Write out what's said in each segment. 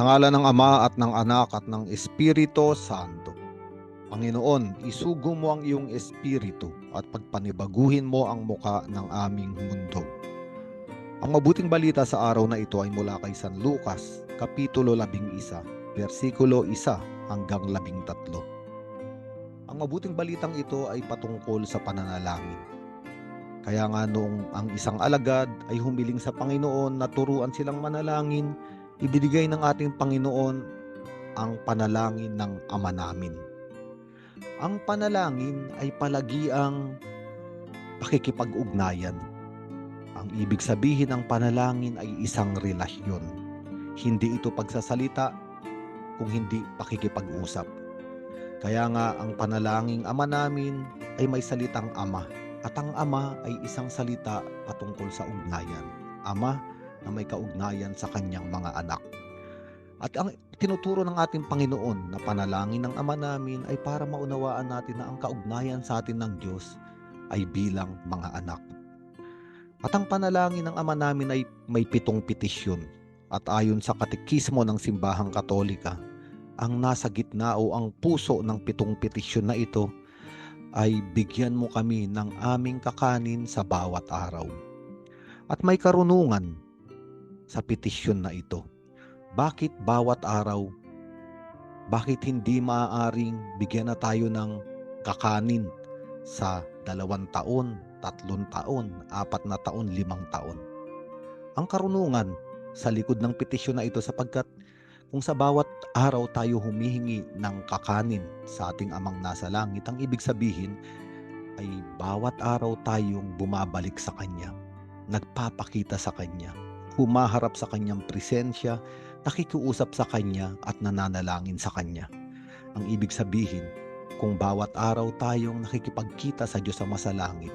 Sa ngala ng Ama at ng Anak at ng Espiritu Santo. Panginoon, isugo mo ang iyong espiritu at pagpanibaguhin mo ang muka ng aming mundo. Ang mabuting balita sa araw na ito ay mula kay San Lucas, Kapitulo 11, versikulo 1 hanggang 13. Ang mabuting balitang ito ay patungkol sa pananalangin. Kaya nga noong ang isang alagad ay humiling sa Panginoon na turuan silang manalangin, ibinigay ng ating Panginoon ang panalangin ng Ama namin. Ang panalangin ay palagi ang pakikipag-ugnayan. Ang ibig sabihin ng panalangin ay isang relasyon. Hindi ito pagsasalita kung hindi pakikipag-usap. Kaya nga ang panalangin Ama namin ay may salitang Ama at ang Ama ay isang salita patungkol sa ugnayan. Ama na may kaugnayan sa kanyang mga anak. At ang tinuturo ng ating Panginoon na panalangin ng Ama namin ay para maunawaan natin na ang kaugnayan sa atin ng Diyos ay bilang mga anak. At ang panalangin ng Ama namin ay may pitong petisyon. At ayon sa katekismo ng Simbahang Katolika, ang nasa gitna o ang puso ng pitong petisyon na ito ay bigyan mo kami ng aming kakanin sa bawat araw. At may karunungan sa petisyon na ito. Bakit bawat araw? Bakit hindi maaaring bigyan na tayo ng kakanin sa dalawang taon, tatlong taon, apat na taon, limang taon? Ang karunungan sa likod ng petisyon na ito sapagkat kung sa bawat araw tayo humihingi ng kakanin sa ating amang nasa langit, ang ibig sabihin ay bawat araw tayong bumabalik sa Kanya, nagpapakita sa Kanya, humaharap sa Kanyang presensya, nakikiusap sa Kanya at nananalangin sa Kanya. Ang ibig sabihin, kung bawat araw tayong nakikipagkita sa Diyos sa masalangit,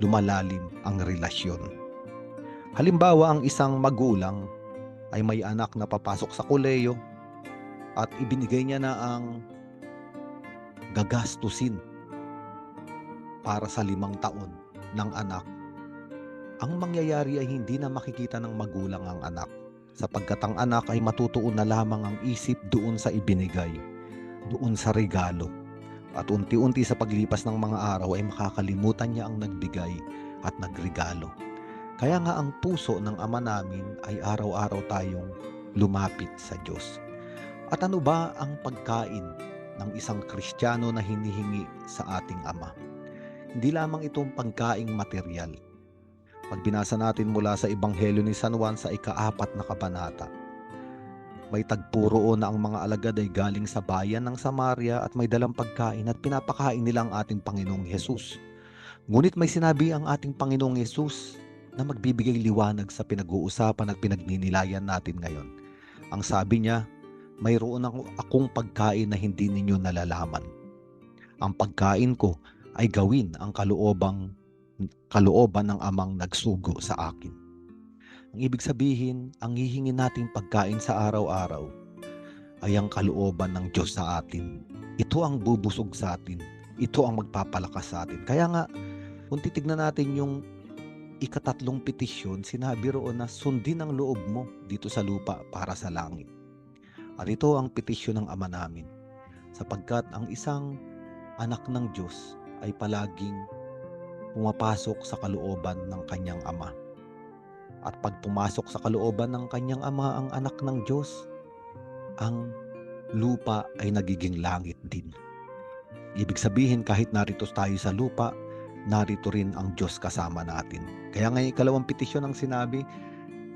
lumalalim ang relasyon. Halimbawa, ang isang magulang ay may anak na papasok sa koleyo at ibinigay niya na ang gagastusin para sa limang taon ng anak. Ang mangyayari ay hindi na makikita ng magulang ang anak sapagkat ang anak ay matutuon na lamang ang isip doon sa ibinigay, doon sa regalo. At unti-unti sa paglipas ng mga araw ay makakalimutan niya ang nagbigay at nagregalo. Kaya nga ang puso ng Ama namin ay araw-araw tayong lumapit sa Diyos. At ano ba ang pagkain ng isang Kristiyano na hinihingi sa ating Ama? Hindi lamang itong pagkaing material. Pag natin mula sa Ebanghelyo ni San Juan sa ikaapat na kabanata, may tagpuro na ang mga alagad ay galing sa bayan ng Samaria at may dalang pagkain at pinapakain nila ang ating Panginoong Hesus. Ngunit may sinabi ang ating Panginoong Hesus na magbibigay liwanag sa pinag-uusapan at pinagninilayan natin ngayon. Ang sabi niya, mayroon akong pagkain na hindi ninyo nalalaman. Ang pagkain ko ay gawin ang kaluobang kalooban ng amang nagsugo sa akin. Ang ibig sabihin, ang hihingi nating pagkain sa araw-araw ay ang kalooban ng Diyos sa atin. Ito ang bubusog sa atin. Ito ang magpapalakas sa atin. Kaya nga, kung titignan natin yung ikatatlong petisyon, sinabi roon na sundin ang loob mo dito sa lupa para sa langit. At ito ang petisyon ng Ama namin, sapagkat ang isang anak ng Diyos ay palaging pumapasok sa kalooban ng kanyang Ama. At pag pumasok sa kalooban ng kanyang Ama ang anak ng Diyos, ang lupa ay nagiging langit din. Ibig sabihin kahit narito tayo sa lupa, narito rin ang Diyos kasama natin. Kaya ngayon ikalawang petisyon ang sinabi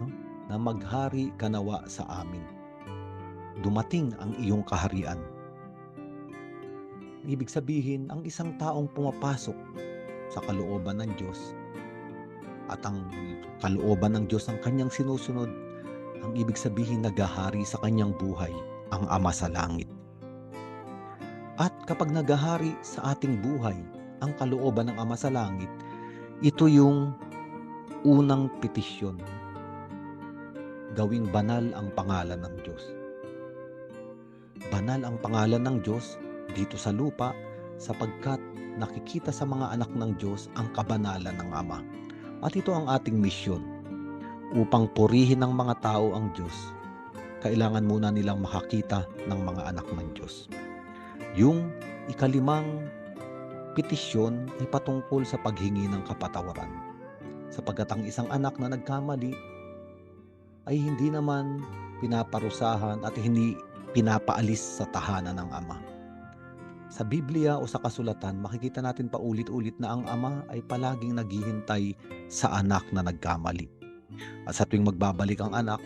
no, na maghari ka nawa sa amin. Dumating ang iyong kaharian. Ibig sabihin, ang isang taong pumapasok sa kalooban ng Diyos at ang kalooban ng Diyos ang kanyang sinusunod, ang ibig sabihin nagahari sa kanyang buhay ang Ama sa langit. At kapag nagahari sa ating buhay, ang kalooban ng Ama sa Langit, ito yung unang petisyon. Gawing banal ang pangalan ng Diyos. Banal ang pangalan ng Diyos dito sa lupa sapagkat nakikita sa mga anak ng Diyos ang kabanalan ng Ama. At ito ang ating misyon upang purihin ng mga tao ang Diyos kailangan muna nilang makakita ng mga anak ng Diyos. Yung ikalimang petisyon ay patungkol sa paghingi ng kapatawaran. Sapagkat ang isang anak na nagkamali ay hindi naman pinaparusahan at hindi pinapaalis sa tahanan ng ama. Sa Biblia o sa kasulatan, makikita natin paulit-ulit na ang ama ay palaging naghihintay sa anak na nagkamali. At sa tuwing magbabalik ang anak,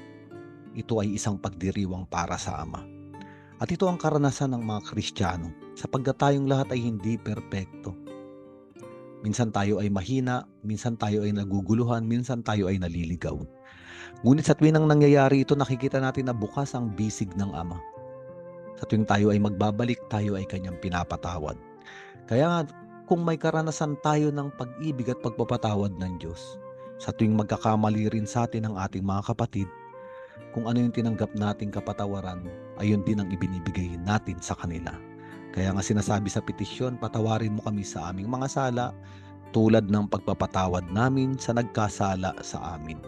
ito ay isang pagdiriwang para sa ama. At ito ang karanasan ng mga Kristiyano sapagkat tayong lahat ay hindi perpekto. Minsan tayo ay mahina, minsan tayo ay naguguluhan, minsan tayo ay naliligaw. Ngunit sa tuwing nang nangyayari ito, nakikita natin na bukas ang bisig ng Ama. Sa tuwing tayo ay magbabalik, tayo ay kanyang pinapatawad. Kaya nga, kung may karanasan tayo ng pag-ibig at pagpapatawad ng Diyos, sa tuwing magkakamali rin sa atin ang ating mga kapatid, kung ano yung tinanggap nating kapatawaran, ayun din ang ibinibigay natin sa kanila. Kaya nga sinasabi sa petisyon, patawarin mo kami sa aming mga sala tulad ng pagpapatawad namin sa nagkasala sa amin.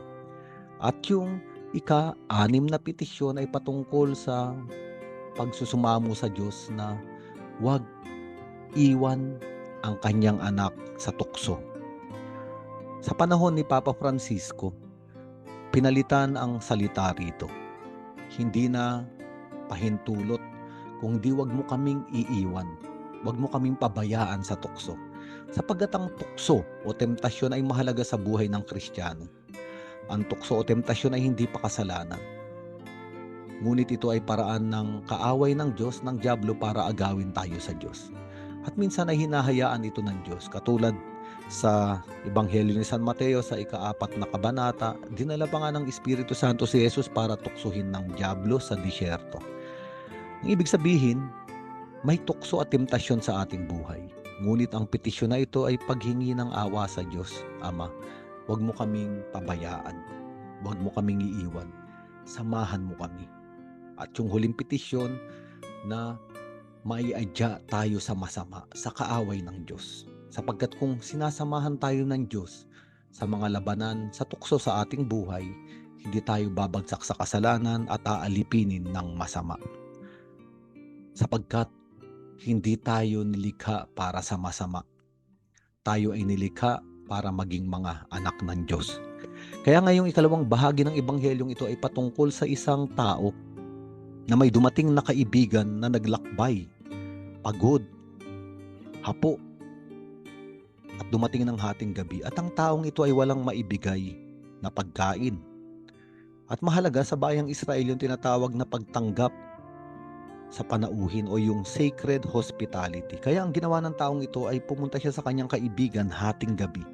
At yung ika-anim na petisyon ay patungkol sa pagsusumamo sa Diyos na huwag iwan ang kanyang anak sa tukso. Sa panahon ni Papa Francisco, pinalitan ang salita rito. Hindi na pahintulot, kung di wag mo kaming iiwan. Wag mo kaming pabayaan sa tukso. Sapagkat ang tukso o temptasyon ay mahalaga sa buhay ng Kristiyano. Ang tukso o temptasyon ay hindi pa kasalanan. Ngunit ito ay paraan ng kaaway ng Diyos ng Diablo para agawin tayo sa Diyos. At minsan ay hinahayaan ito ng Diyos. Katulad sa Ebanghelyo ni San Mateo sa ikaapat na kabanata, dinala pa nga ng Espiritu Santo si Jesus para tuksuhin ng Diablo sa disyerto. Ang ibig sabihin, may tukso at temptasyon sa ating buhay. Ngunit ang petisyon na ito ay paghingi ng awa sa Diyos, Ama. Huwag mo kaming pabayaan. Huwag mo kaming iiwan. Samahan mo kami. At yung huling petisyon na maiadya tayo sa masama, sa kaaway ng Diyos. Sapagkat kung sinasamahan tayo ng Diyos sa mga labanan, sa tukso sa ating buhay, hindi tayo babagsak sa kasalanan at aalipinin ng masama. Sapagkat hindi tayo nilikha para sa masama. Tayo ay nilikha para maging mga anak ng Diyos. Kaya ngayong ikalawang bahagi ng Ebanghelyong ito ay patungkol sa isang tao na may dumating na kaibigan na naglakbay, pagod, hapo, at dumating ng hating gabi at ang taong ito ay walang maibigay na pagkain. At mahalaga sa bayang Israel yung tinatawag na pagtanggap sa panauhin o yung sacred hospitality. Kaya ang ginawa ng taong ito ay pumunta siya sa kanyang kaibigan hating gabi,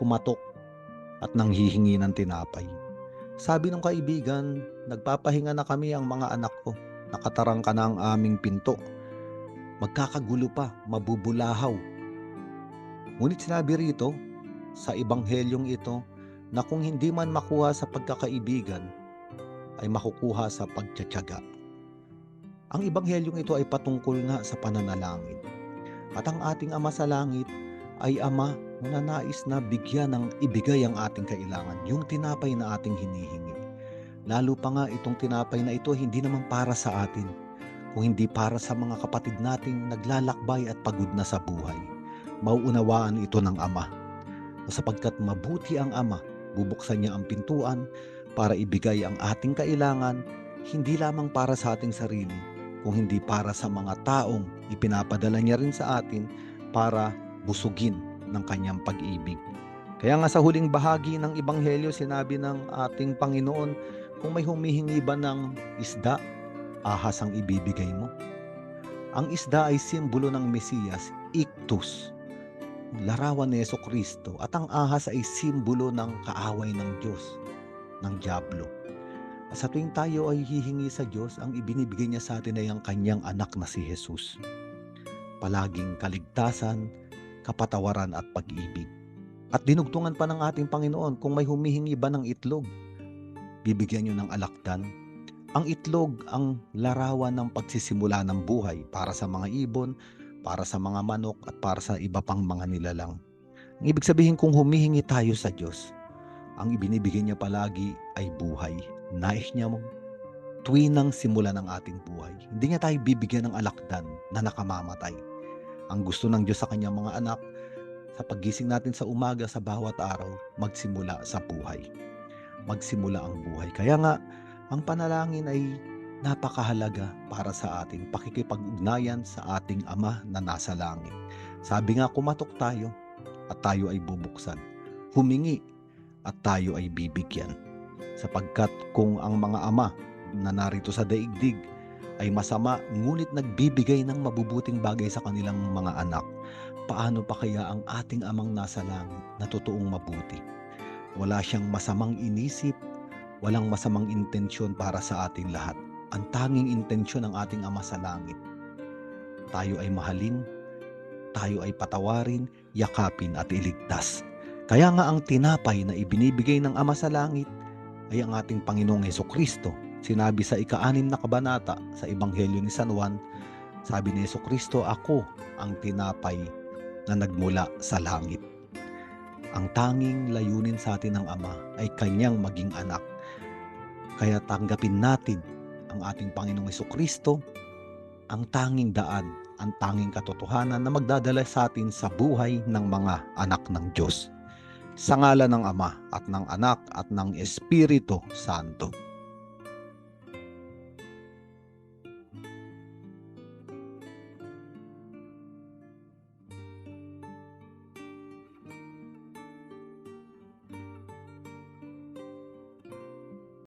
kumatok at nanghihingi ng tinapay. Sabi ng kaibigan, nagpapahinga na kami ang mga anak ko. Nakatarang ka na ang aming pinto. Magkakagulo pa, mabubulahaw. Ngunit sinabi rito, sa ebanghelyong ito, na kung hindi man makuha sa pagkakaibigan, ay makukuha sa pagtsatsaga. Ang ebanghelyong ito ay patungkol nga sa pananalangin. At ang ating Ama sa Langit ay Ama na nais na bigyan ng ibigay ang ating kailangan, yung tinapay na ating hinihingi. Lalo pa nga itong tinapay na ito hindi naman para sa atin, kung hindi para sa mga kapatid nating naglalakbay at pagod na sa buhay. Mauunawaan ito ng Ama. Sapagkat mabuti ang Ama, bubuksan niya ang pintuan para ibigay ang ating kailangan, hindi lamang para sa ating sarili, kung hindi para sa mga taong ipinapadala niya rin sa atin para busugin ng kanyang pag-ibig. Kaya nga sa huling bahagi ng Ebanghelyo, sinabi ng ating Panginoon, kung may humihingi ba ng isda, ahas ang ibibigay mo. Ang isda ay simbolo ng Mesiyas, iktus, larawan ni Yeso Kristo, at ang ahas ay simbolo ng kaaway ng Diyos, ng Diablo. At sa tuwing tayo ay hihingi sa Diyos, ang ibinibigay niya sa atin ay ang kanyang anak na si Jesus. Palaging kaligtasan, kapatawaran at pag-ibig. At dinugtungan pa ng ating Panginoon kung may humihingi ba ng itlog, bibigyan niyo ng alakdan. Ang itlog ang larawan ng pagsisimula ng buhay para sa mga ibon, para sa mga manok at para sa iba pang mga nilalang. Ang ibig sabihin kung humihingi tayo sa Diyos, ang ibinibigay niya palagi ay buhay. Nais niya mong tuwinang simula ng ating buhay. Hindi niya tayo bibigyan ng alakdan na nakamamatay. Ang gusto ng Diyos sa kanyang mga anak, sa paggising natin sa umaga sa bawat araw, magsimula sa buhay. Magsimula ang buhay. Kaya nga, ang panalangin ay napakahalaga para sa ating pakikipag-ugnayan sa ating Ama na nasa langit. Sabi nga, kumatok tayo at tayo ay bubuksan. Humingi at tayo ay bibigyan. Sapagkat kung ang mga ama na narito sa daigdig ay masama ngunit nagbibigay ng mabubuting bagay sa kanilang mga anak, paano pa kaya ang ating amang nasa langit na totoong mabuti? Wala siyang masamang inisip, walang masamang intensyon para sa ating lahat. Ang tanging intensyon ng ating Ama sa langit. Tayo ay mahalin, tayo ay patawarin, yakapin at iligtas. Kaya nga ang tinapay na ibinibigay ng Ama sa langit ay ang ating Panginoong Heso Kristo. Sinabi sa ika-anim na kabanata sa Ebanghelyo ni San Juan, sabi ni Heso Kristo, Ako ang tinapay na nagmula sa langit. Ang tanging layunin sa atin ng Ama ay kanyang maging anak. Kaya tanggapin natin ang ating Panginoong Heso Kristo, ang tanging daan, ang tanging katotohanan na magdadala sa atin sa buhay ng mga anak ng Diyos. Sa ngala ng Ama at ng Anak at ng Espiritu Santo.